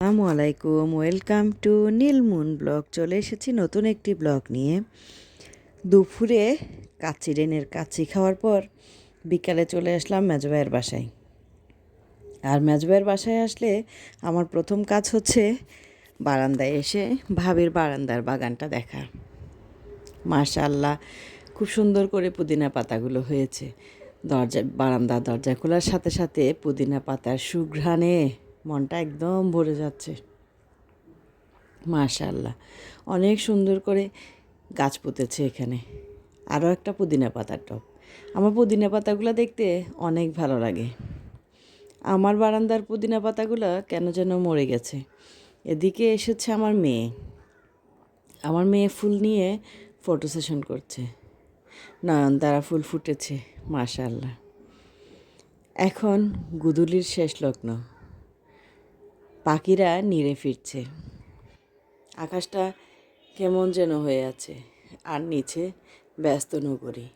আসসালামু আলাইকুম, welcome to নীলমুন blog. চলে এসেছি নতুন একটি ব্লগ নিয়ে। দুপুরে কাচ্চি রেনের কাচ্চি খাওয়ার পর বিকালে চলে আসলাম মেজবাইয়ের বাসায়। আর মেজবাইয়ের বাসায় আসলে আমার প্রথম কাজ হচ্ছে বারান্দায় এসে ভাবির বারান্দার বাগানটা দেখা। মাশাল্লাহ খুব সুন্দর করে পুদিনা পাতাগুলো হয়েছে। দরজা, বারান্দা, দরজা খোলার সাথে সাথে পুদিনা পাতার সুঘ্রাণে মনটা একদম ভরে যাচ্ছে। মাশাল্লাহ অনেক সুন্দর করে গাছ পুঁতেছে এখানে। আরও একটা পুদিনা পাতার টব। আমার পুদিনা পাতাগুলো দেখতে অনেক ভালো লাগে। আমার বারান্দার পুদিনা পাতাগুলো কেন যেন মরে গেছে। এদিকে এসেছে আমার মেয়ে। আমার মেয়ে ফুল নিয়ে ফটো সেশন করছে। নয়নতারা ফুল ফুটেছে মাশাল্লাহ এখন গুদুলির শেষ লগ্ন। পাখিরা নিড়ে ফিরছে। আকাশটা কেমন যেন হয়ে আছে, আর নিচে ব্যস্ত নগরী,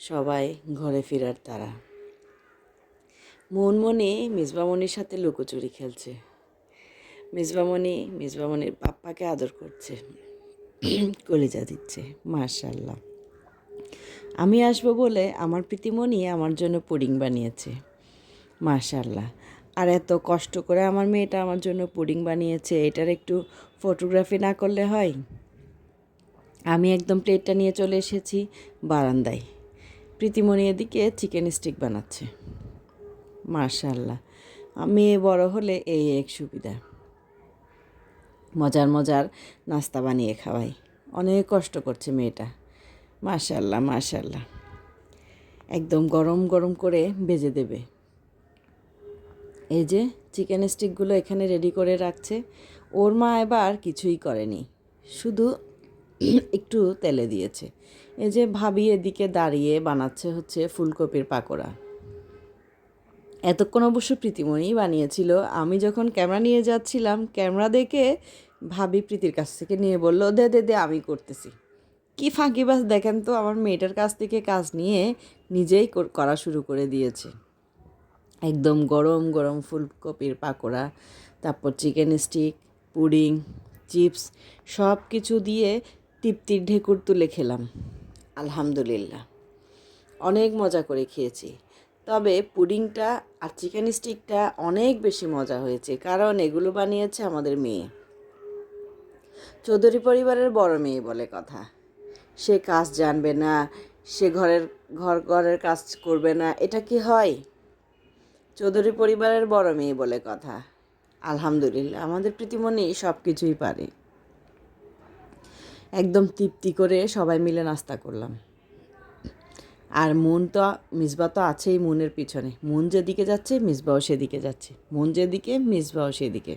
সবাই ঘরে ফেরার তারা। মনমণি মিসবামণির সাথে লুকোচুরি খেলছে। মিসবামণি মিসবামণির পাপ্পাকে আদর করছে, কলিজা দিচ্ছে মার্শাল্লাহ আমি আসব বলে আমার প্রীতিমণি আমার জন্য পুডিং বানিয়েছে মার্শাল্লাহ আর এত কষ্ট করে আমার মেয়েটা আমার জন্য পুডিং বানিয়েছে, এটার একটু ফটোগ্রাফি না করলে হয়? আমি একদম প্লেটটা নিয়ে চলে এসেছি বারান্দায়। প্রীতিমণি এদিকে চিকেন স্টিক বানাচ্ছে। মার্শাল্লাহ মেয়ে বড় হলে এই এক সুবিধা। মজার মজার নাস্তা বানিয়ে খাওয়াই। অনেক কষ্ট করছে মেয়েটা। মাশাল্লাহ মাশাল্লাহ একদম গরম গরম করে ভেজে দেবে। এই যে চিকেন স্টিকগুলো এখানে রেডি করে রাখছে। ওর মা এবার কিছুই করেনি, শুধু একটু তেলে দিয়েছে। এই যে ভাবি এদিকে দাঁড়িয়ে বানাচ্ছে হচ্ছে ফুলকপির পাকোড়া। এতক্ষণ অবশ্য প্রীতিমণি বানিয়েছিল। আমি যখন ক্যামেরা নিয়ে যাচ্ছিলাম, ক্যামেরা দেখে ভাবি প্রীতির কাছ থেকে নিয়ে বলল, দে দে দে, আমি করতেছি। কি ফাঁকিবাজ, দেখেন তো, আমার মেয়েটার কাছ থেকে কাজ নিয়ে নিজেই করা শুরু করে দিয়েছে। একদম গরম গরম ফুলকপির পাকোড়া, তারপর চিকেন স্টিক পুডিং চিপস সব কিছু দিয়ে তৃপ্তির ঢেকুর তুলে খেলাম। আলহামদুলিল্লাহ। অনেক মজা করে খেয়েছি। তবে পুডিংটা আর চিকেন স্টিকটা অনেক বেশি মজা হয়েছে, কারণ এগুলো বানিয়েছে আমাদের মেয়ে। চৌধুরী পরিবারের বড় মেয়ে বলে কথা। সে কাজ জানবে না, সে ঘরের ঘর ঘরের কাজ করবে না, এটা কি হয়? চৌধুরী পরিবারের বড় মেয়ে বলে কথা। আলহামদুলিল্লাহ, আমাদের প্রীতিমণি সব কিছুই পারে। একদম তৃপ্তি করে সবাই মিলে নাস্তা করলাম। আর মন তো মিসবা তো আছেই মনের পিছনে। মন যেদিকে যাচ্ছে মিসবাও সেদিকে যাচ্ছে। মন যেদিকে মিসবাও সেদিকে।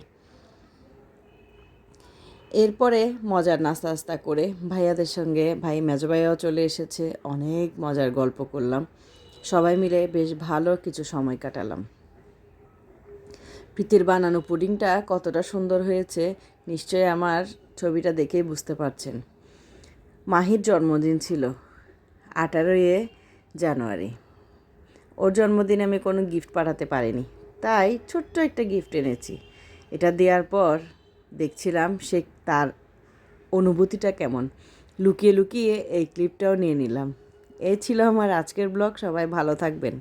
এরপরে মজার নাস্তা নাস্তা করে ভাইয়াদের সঙ্গে, ভাই মেজো ভাইয়াও চলে এসেছে। অনেক মজার গল্প করলাম। সবাই মিলে বেশ ভালো কিছু সময় কাটালাম। প্রীতির বানানো পুডিংটা কতটা সুন্দর হয়েছে, নিশ্চয়ই আমার ছবিটা দেখেই বুঝতে পারছেন। মাহির জন্মদিন ছিল আঠারোই জানুয়ারি। ওর জন্মদিনে আমি কোনো গিফট পাঠাতে পারিনি, তাই ছোট্ট একটা গিফট এনেছি। এটা দেওয়ার পর দেখছিলাম সে তার অনুভূতিটা কেমন। লুকিয়ে লুকিয়ে এই ক্লিপটাও নিয়ে নিলাম। এই ছিল আমার আজকের ব্লগ সবাই ভালো থাকবেন।